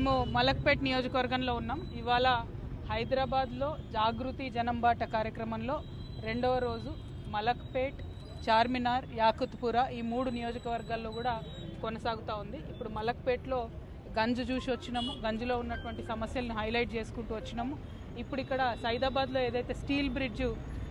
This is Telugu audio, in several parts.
మేము మలక్పేట్ నియోజకవర్గంలో ఉన్నాం. ఇవాళ హైదరాబాద్లో జాగృతి జనంబాట కార్యక్రమంలో రెండవ రోజు మలక్పేట్ చార్మినార్ యాకుత్పుర ఈ మూడు నియోజకవర్గాల్లో కూడా కొనసాగుతూ ఉంది. ఇప్పుడు మలక్పేట్లో గంజు చూసి వచ్చినాము. గంజులో ఉన్నటువంటి సమస్యలను హైలైట్ చేసుకుంటూ వచ్చినాము. ఇప్పుడు ఇక్కడ సైదాబాద్లో ఏదైతే స్టీల్ బ్రిడ్జ్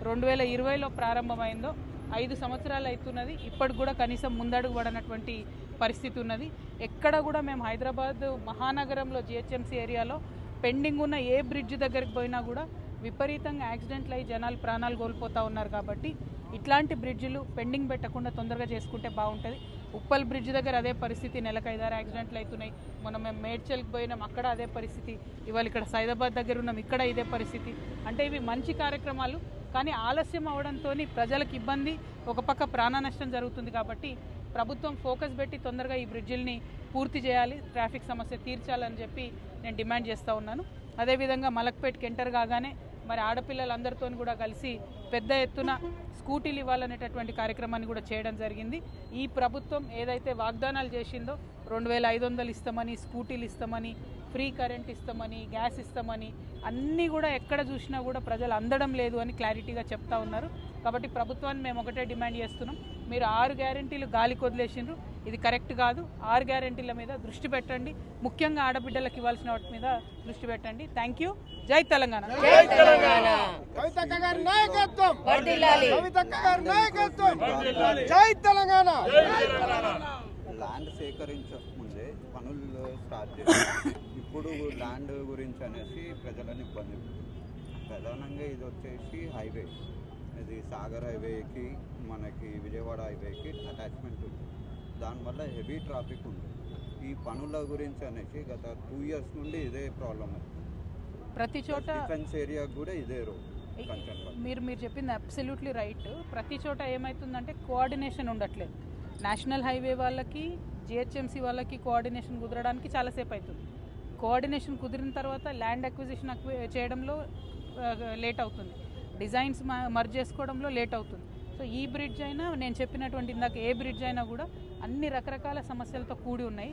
రెండు వేల ఇరవైలో ప్రారంభమైందో ఐదు సంవత్సరాలు అవుతున్నది. ఇప్పటికి కూడా కనీసం ముందడుగు పడనటువంటి పరిస్థితి ఉన్నది. ఎక్కడ కూడా మేము హైదరాబాద్ మహానగరంలో జిహెచ్ఎంసీ ఏరియాలో పెండింగ్ ఉన్న ఏ బ్రిడ్జ్ దగ్గరికి పోయినా కూడా విపరీతంగా యాక్సిడెంట్లు అయ్యి జనాలు ప్రాణాలు కోల్పోతూ ఉన్నారు కాబట్టి ఇట్లాంటి బ్రిడ్జిలు పెండింగ్ పెట్టకుండా తొందరగా చేసుకుంటే బాగుంటుంది. ఉప్పల్ బ్రిడ్జ్ దగ్గర అదే పరిస్థితి. నెలకు ఐదారు యాక్సిడెంట్లు అవుతున్నాయి. మనం మేము మేడ్చల్కి పోయినాం. అక్కడ అదే పరిస్థితి. ఇవాళ ఇక్కడ సైదాబాద్ దగ్గర ఉన్నాం. ఇక్కడ ఇదే పరిస్థితి. అంటే ఇవి మంచి కార్యక్రమాలు. కానీ ఆలస్యం అవడంతో ప్రజలకు ఇబ్బంది ఒక పక్క ప్రాణ నష్టం జరుగుతుంది కాబట్టి ప్రభుత్వం ఫోకస్ పెట్టి తొందరగా ఈ బ్రిడ్జిల్ని పూర్తి చేయాలి ట్రాఫిక్ సమస్య తీర్చాలని చెప్పి నేను డిమాండ్ చేస్తూ ఉన్నాను. అదేవిధంగా మలక్పేట్ ఎంటర్ కాగానే మరి ఆడపిల్లలందరితో కూడా కలిసి పెద్ద ఎత్తున స్కూటీలు ఇవ్వాలనేటటువంటి కార్యక్రమాన్ని కూడా చేయడం జరిగింది. ఈ ప్రభుత్వం ఏదైతే వాగ్దానాలు చేసిందో రెండు వేల ఐదు వందలు ఇస్తామని స్కూటీలు ఇస్తామని ఫ్రీ కరెంట్ ఇస్తామని గ్యాస్ ఇస్తామని అన్నీ కూడా ఎక్కడ చూసినా కూడా ప్రజలు అందడం లేదు అని క్లారిటీగా చెప్తా ఉన్నారు. కాబట్టి ప్రభుత్వాన్ని మేము ఒకటే డిమాండ్ చేస్తున్నాం. మీరు ఆరు గ్యారంటీలు గాలికి వదిలేసిండ్రు ఇది కరెక్ట్ కాదు. ఆరు గ్యారంటీల మీద దృష్టి పెట్టండి. ముఖ్యంగా ఆడబిడ్డలకు ఇవ్వాల్సిన వాటి మీద దృష్టి పెట్టండి. Thank you. జై తెలంగాణ. కవితక్క గారి నాయకత్వం. కవితక్క గారి నాయకత్వం. జై తెలంగాణ. ల్యాండ్ సేకరించక ముందే పనులు స్టార్ట్ చేశారు. ఇప్పుడు ల్యాండ్ గురించి అనేసి ప్రజలను ఇబ్బంది. ప్రధానంగా ఇది వచ్చేసి హైవే. ఇది సాగర్ హైవేకి మనకి విజయవాడ హైవేకి అటాచ్మెంట్ ఉంది. దానివల్ల హెవీ ట్రాఫిక్ ఉంది. ఈ పనుల గురించి అనేసి గత టూ ఇయర్స్ నుండి ఇదే ప్రాబ్లం ప్రతి చోట డిఫెన్స్ ఏరియా కూడా ఇదే రోడ్. మీరు మీరు చెప్పింది అబ్సల్యూట్లీ రైట్ ప్రతి చోట ఏమవుతుందంటే కోఆర్డినేషన్ ఉండట్లేదు. నేషనల్ హైవే వాళ్ళకి జిహెచ్ఎంసీ వాళ్ళకి కోఆర్డినేషన్ కుదరడానికి చాలాసేపు అవుతుంది. కోఆర్డినేషన్ కుదిరిన తర్వాత ల్యాండ్ అక్విజిషన్ చేయడంలో uh, లేట్ అవుతుంది. డిజైన్స్ మర్జ్ చేసుకోవడంలో లేట్ అవుతుంది. సో ఈ బ్రిడ్జ్ అయినా నేను చెప్పినటువంటి ఇందాక ఏ బ్రిడ్జ్ అయినా కూడా అన్ని రకరకాల సమస్యలతో కూడి ఉన్నాయి.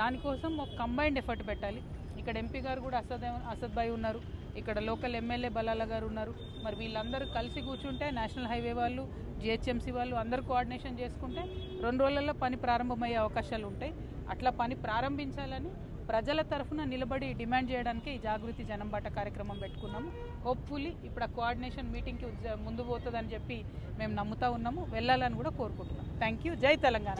దానికోసం ఒక కంబైన్డ్ ఎఫర్ట్ పెట్టాలి. ఇక్కడ ఎంపీ గారు కూడా అసద్ అసద్ భాయ్ ఉన్నారు. ఇక్కడ లోకల్ ఎమ్మెల్యే బలాల గారు ఉన్నారు. మరి వీళ్ళందరూ కలిసి కూర్చుంటే నేషనల్ హైవే వాళ్ళు జిహెచ్ఎంసీ వాళ్ళు అందరూ కోఆర్డినేషన్ చేసుకుంటే రెండు రోజులలో పని ప్రారంభమయ్యే అవకాశాలు ఉంటాయి. అట్లా పని ప్రారంభించాలని ప్రజల తరఫున నిలబడి డిమాండ్ చేయడానికి ఈ జాగృతి జనంబాట కార్యక్రమం పెట్టుకున్నాము. హోప్ఫుల్లీ ఇప్పుడు ఆ కోఆర్డినేషన్ మీటింగ్కి ముందు పోతుందని చెప్పి మేము నమ్ముతా ఉన్నాము. వెళ్ళాలని కూడా కోరుకుంటున్నాం. Thank you. జై తెలంగాణ.